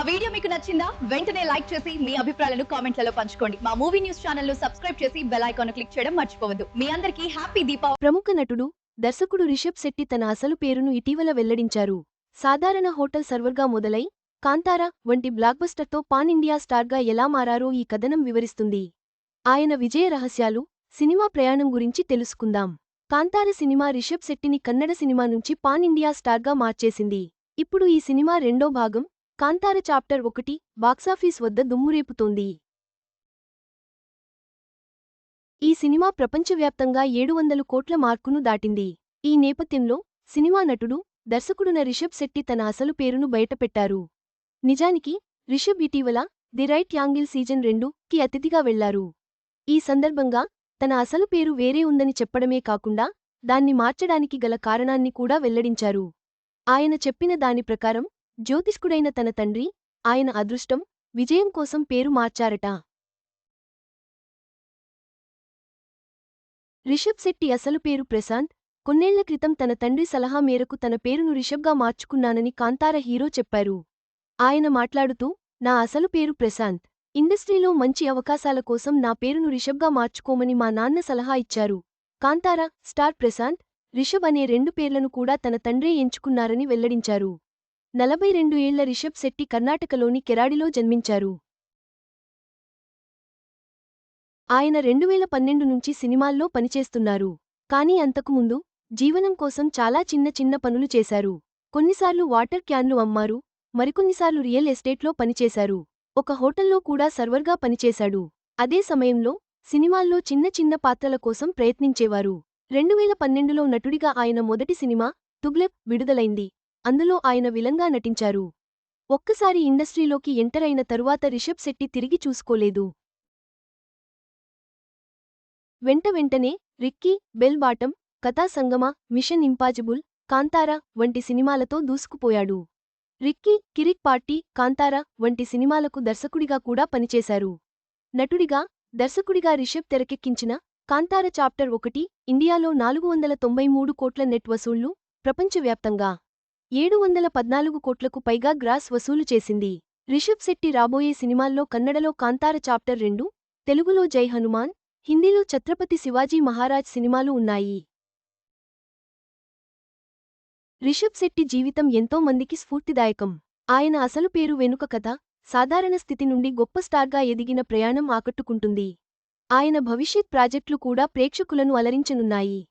మా వీడియో మీకు నచ్చిందా? వెంటనే లైక్ చేసి మీ అభిప్రాయాలను కామెంట్లలో పంచుకోండి. మా మూవీ న్యూస్ ఛానల్ను సబ్స్క్రైబ్ చేసి బెల్ ఐకాన్ క్లిక్ చేయడం మర్చిపోవద్దు. మీ అందరికీ హ్యాపీ దీపావళి. ప్రముఖ నటుడు దర్శకుడు రిషబ్ శెట్టి తన అసలు పేరును ఇటీవల వెల్లడించారు. సాధారణ హోటల్ సర్వర్గా మొదలై కాంతారా వంటి బ్లాక్బస్టర్తో పాన్ ఇండియా స్టార్గా ఎలా మారారో ఈ కథనం వివరిస్తుంది. ఆయన విజయ రహస్యాలు సినిమా ప్రయాణం గురించి తెలుసుకుందాం. కాంతార సినిమా రిషబ్ శెట్టిని కన్నడ సినిమా నుంచి పాన్ ఇండియా స్టార్గా మార్చేసింది. ఇప్పుడు ఈ సినిమా రెండో భాగం కాంతార చాప్టర్ ఒకటి బాక్సాఫీస్ వద్ద దుమ్మురేపుతోంది. ఈ సినిమా ప్రపంచవ్యాప్తంగా ఏడు వందలు కోట్ల మార్కును దాటింది. ఈ నేపథ్యంలో సినిమా నటుడు దర్శకుడున రిషబ్ శెట్టి తన అసలు పేరును బయటపెట్టారు. నిజానికి రిషబ్ ఇటీవల ది రైట్ యాంగిల్ సీజన్ రెండు కి అతిథిగా వెళ్ళారు. ఈ సందర్భంగా తన అసలు పేరు వేరే ఉందని చెప్పడమే కాకుండా దాన్ని మార్చడానికి గల కారణాన్ని కూడా వెల్లడించారు. ఆయన చెప్పిన దాని ప్రకారం జ్యోతిష్కుడైన తన తండ్రి ఆయన అదృష్టం విజయం కోసం పేరు మార్చారట. రిషబ్ శెట్టి అసలు పేరు ప్రశాంత్ కొన్నేళ్ళ క్రితం తన తండ్రి సలహా మేరకు తన పేరును రిషబ్గా మార్చుకున్నానని కాంతార హీరో చెప్పారు. ఆయన మాట్లాడుతూ నా అసలు పేరు ప్రశాంత్ ఇండస్ట్రీలో మంచి అవకాశాల కోసం నా పేరును రిషబ్గా మార్చుకోమని మా నాన్న సలహా ఇచ్చారు. కాంతార స్టార్ ప్రశాంత్ రిషబ్ అనే రెండు పేర్లను కూడా తన తండ్రే ఎంచుకున్నారని వెల్లడించారు. నలభై రెండు ఏళ్ళ రిషబ్ శెట్టి కర్ణాటకలోని కెరాడిలో జన్మించారు. ఆయన రెండువేల పన్నెండు నుంచి సినిమాల్లో పనిచేస్తున్నారు. కానీ అంతకుముందు జీవనం కోసం చాలా చిన్న చిన్న పనులు చేశారు. కొన్నిసార్లు వాటర్ క్యాన్లు అమ్మారు మరికొన్నిసార్లు రియల్ ఎస్టేట్లో పనిచేశారు. ఒక హోటల్లో కూడా సర్వర్గా పనిచేశాడు. అదే సమయంలో సినిమాల్లో చిన్న చిన్న పాత్రల కోసం ప్రయత్నించేవారు. రెండువేల పన్నెండులో నటుడిగా ఆయన మొదటి సినిమా తుగ్లెప్ విడుదలైంది. అందులో ఆయన విలంగా నటించారు. ఒక్కసారి ఇండస్ట్రీలోకి ఎంటర్ అయిన తరువాత రిషబ్ శెట్టి తిరిగి చూసుకోలేదు. వెంట వెంటనే రిక్కీ బెల్ బాటం కథా సంగమ మిషన్ ఇంపాజిబుల్ కాంతారా వంటి సినిమాలతో దూసుకుపోయాడు. రిక్కీ కిరిక్ పార్టీ కాంతారా వంటి సినిమాలకు దర్శకుడిగా కూడా పనిచేశారు. నటుడిగా దర్శకుడిగా రిషబ్ తెరకెక్కించిన కాంతార చాప్టర్ ఒకటి ఇండియాలో నాలుగు వందల తొంభై మూడు కోట్ల నెట్ వసూళ్ళు ప్రపంచవ్యాప్తంగా. ఏడు వందల పద్నాలుగు కోట్లకు పైగా గ్రాస్ వసూలు చేసింది. రిషబ్ శెట్టి రాబోయే సినిమాల్లో కన్నడలో కాంతార చాప్టర్ రెండు తెలుగులో జై హనుమాన్ హిందీలో ఛత్రపతి శివాజీ మహారాజ్ సినిమాలు ఉన్నాయి. రిషబ్ శెట్టి జీవితం ఎంతో మందికి స్ఫూర్తిదాయకం. ఆయన అసలు పేరు వెనుక కథ సాధారణ స్థితి నుండి గొప్ప స్టార్గా ఎదిగిన ప్రయాణం ఆకట్టుకుంటుంది. ఆయన భవిష్యత్ ప్రాజెక్టులు కూడా ప్రేక్షకులను అలరించనున్నాయి.